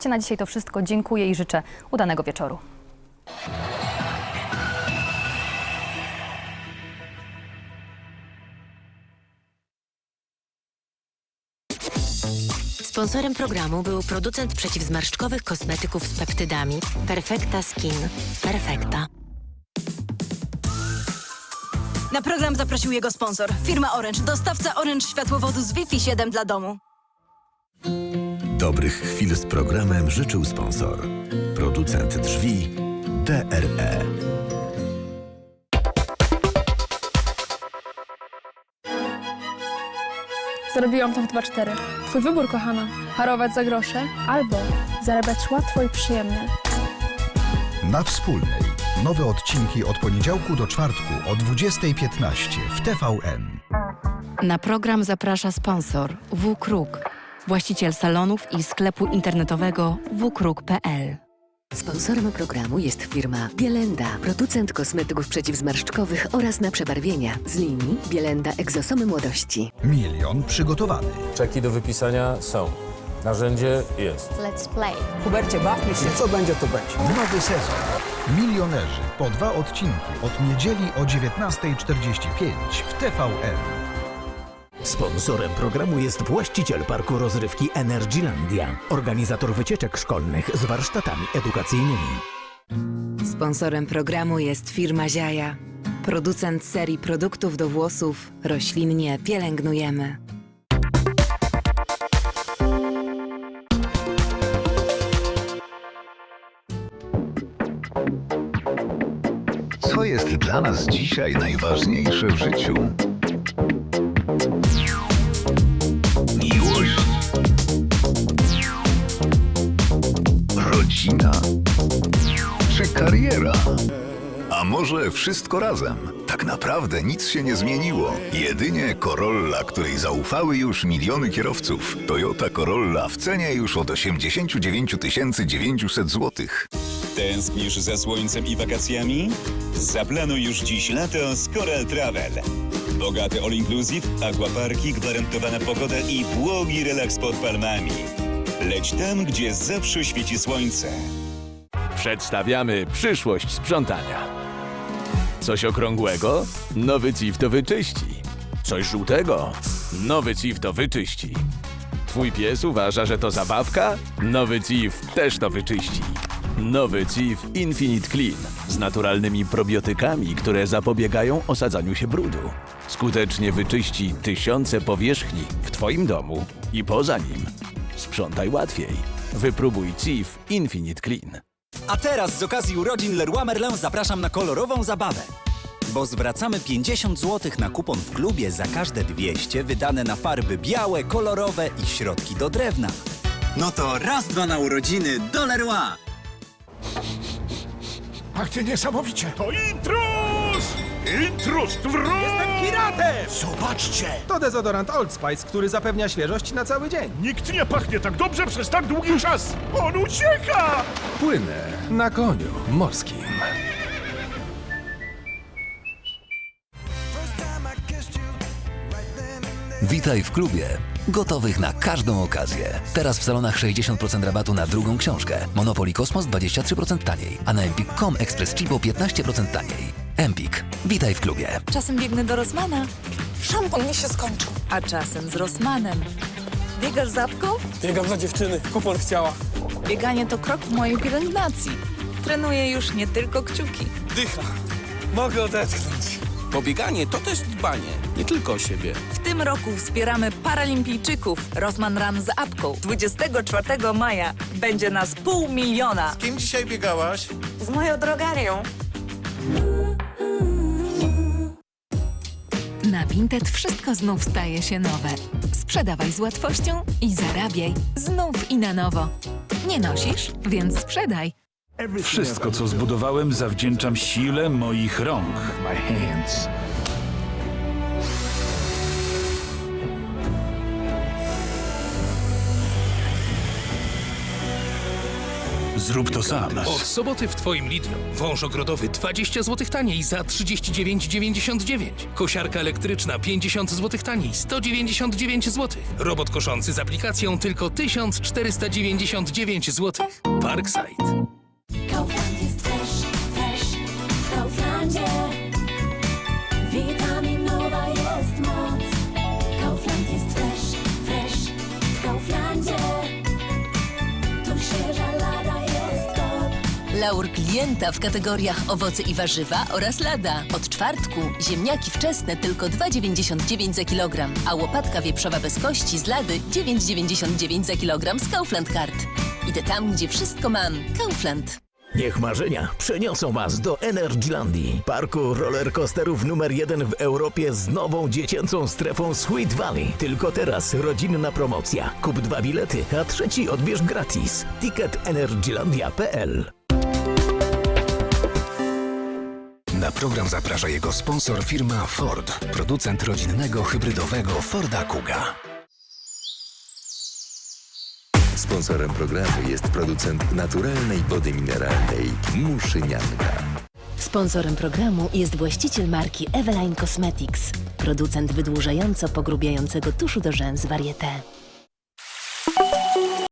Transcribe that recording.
Sporcie na dzisiaj to wszystko. Dziękuję i życzę udanego wieczoru. Sponsorem programu był producent przeciwzmarszczkowych kosmetyków z peptydami Perfecta Skin. Perfecta. Na program zaprosił jego sponsor, firma Orange, dostawca Orange światłowodu z Wi-Fi 7 dla domu. Dobrych chwil z programem życzył sponsor. Producent drzwi. DRE. Zarobiłam to w 2-4. Twój wybór, kochana. Harować za grosze albo zarabiać łatwo i przyjemnie. Na wspólnej. Nowe odcinki od poniedziałku do czwartku o 20.15 w TVN. Na program zaprasza sponsor WKRUK, właściciel salonów i sklepu internetowego wkruk.pl. Sponsorem programu jest firma Bielenda, producent kosmetyków przeciwzmarszczkowych oraz na przebarwienia z linii Bielenda Egzosomy Młodości. Milion przygotowany. Czeki do wypisania są. Narzędzie jest. Hubercie, bawmy się. Co będzie, to będzie. Nowy sezon. Milionerzy po dwa odcinki od niedzieli o 19.45 w TVN. Sponsorem programu jest właściciel parku rozrywki Energylandia, organizator wycieczek szkolnych z warsztatami edukacyjnymi. Sponsorem programu jest firma Ziaja, producent serii produktów do włosów roślinnie pielęgnujemy. Co jest dla nas dzisiaj najważniejsze w życiu? Kariera? A może wszystko razem? Tak naprawdę nic się nie zmieniło. Jedynie Corolla, której zaufały już miliony kierowców. Toyota Corolla w cenie już od 89 900 złotych. Tęsknisz za słońcem i wakacjami? Zaplanuj już dziś lato z Coral Travel. Bogaty all inclusive, aquaparki, gwarantowana pogoda i błogi relaks pod palmami. Leć tam, gdzie zawsze świeci słońce. Przedstawiamy przyszłość sprzątania. Coś okrągłego? Nowy CIF to wyczyści. Coś żółtego? Nowy CIF to wyczyści. Twój pies uważa, że to zabawka? Nowy CIF też to wyczyści. Nowy CIF Infinite Clean z naturalnymi probiotykami, które zapobiegają osadzaniu się brudu. Skutecznie wyczyści tysiące powierzchni w Twoim domu i poza nim. Sprzątaj łatwiej. Wypróbuj CIF Infinite Clean. A teraz z okazji urodzin Leroy Merlin zapraszam na kolorową zabawę. Bo zwracamy 50 zł na kupon w klubie za każde 200 wydane na farby białe, kolorowe i środki do drewna. No to raz, dwa na urodziny do Leroy. Ach, ty niesamowicie. To intruz! Intruz wróg! Zobaczcie! To dezodorant Old Spice, który zapewnia świeżość na cały dzień. Nikt nie pachnie tak dobrze przez tak długi czas! On ucieka! Płynę na koniu morskim. Witaj w klubie. Gotowych na każdą okazję. Teraz w salonach 60% rabatu na drugą książkę. Monopoly Kosmos 23% taniej, a na Empik.com Express Chibo 15% taniej. Empik. Witaj w klubie. Czasem biegnę do Rossmana, Szampon mi się skończył. a czasem z Rossmanem. Biegasz z apką? Biegam za dziewczyny, kupon chciała. Bieganie to krok w mojej pielęgnacji. Trenuję już nie tylko kciuki. Dycha. Mogę odetchnąć. Pobieganie to też dbanie, nie tylko o siebie. W tym roku wspieramy paralimpijczyków Rossman Run z apką. 24 maja będzie nas pół miliona. Kim dzisiaj biegałaś? Z moją drogarią. Na Vinted wszystko znów staje się nowe. Sprzedawaj z łatwością i zarabiaj znów i na nowo. Nie nosisz, więc sprzedaj. Wszystko, co zbudowałem, zawdzięczam sile moich rąk. Zrób to sam. Od soboty w Twoim Lidlu. Wąż ogrodowy 20 zł taniej za 39,99. Kosiarka elektryczna 50 zł taniej 199 zł. Robot koszący z aplikacją tylko 1499 zł. Parkside. Laur klienta w kategoriach owoce i warzywa oraz lada. Od czwartku ziemniaki wczesne tylko 2,99 za kilogram, a łopatka wieprzowa bez kości z lady 9,99 za kilogram z Kaufland Card. Idę tam, gdzie wszystko mam. Kaufland. Niech marzenia przeniosą Was do Energylandii, parku rollercoasterów numer jeden w Europie z nową dziecięcą strefą Sweet Valley. Tylko teraz rodzinna promocja. Kup dwa bilety, a trzeci odbierz gratis. Ticket energylandia.pl Na program zaprasza jego sponsor firma Ford, producent rodzinnego hybrydowego Forda Kuga. Sponsorem programu jest producent naturalnej wody mineralnej Muszynianka. Sponsorem programu jest właściciel marki Eveline Cosmetics, producent wydłużająco pogrubiającego tuszu do rzęs Varieté.